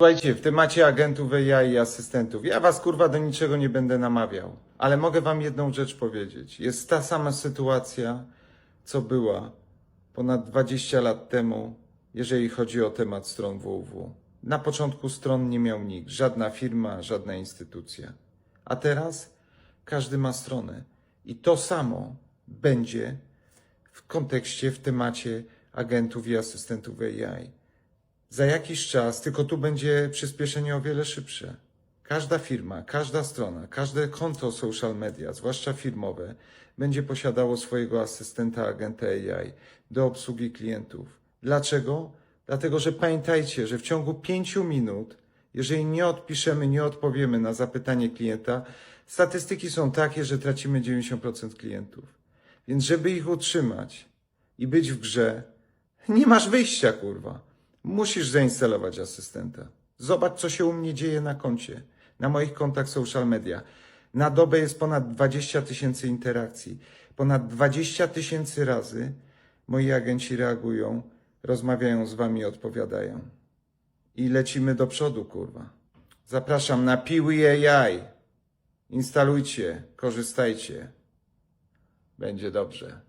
Słuchajcie, w temacie agentów AI i asystentów, ja was kurwa do niczego nie będę namawiał, ale mogę wam jedną rzecz powiedzieć. Jest ta sama sytuacja, co była ponad 20 lat temu, jeżeli chodzi o temat stron www. Na początku stron nie miał nikt, żadna firma, żadna instytucja. A teraz każdy ma stronę. I to samo będzie w kontekście, w temacie agentów i asystentów AI. Za jakiś czas, tylko tu będzie przyspieszenie o wiele szybsze. Każda firma, każda strona, każde konto social media, zwłaszcza firmowe, będzie posiadało swojego asystenta, agenta AI do obsługi klientów. Dlaczego? Dlatego, że pamiętajcie, że w ciągu pięciu minut, jeżeli nie odpiszemy, nie odpowiemy na zapytanie klienta, statystyki są takie, że tracimy 90% klientów. Więc żeby ich utrzymać i być w grze, nie masz wyjścia, kurwa. Musisz zainstalować asystenta. Zobacz, co się u mnie dzieje na koncie, na moich kontach social media. Na dobę jest ponad 20 tysięcy interakcji. Ponad 20 tysięcy razy moi agenci reagują, rozmawiają z wami, odpowiadają. I lecimy do przodu, kurwa. Zapraszam na Piwi AI. Instalujcie, korzystajcie. Będzie dobrze.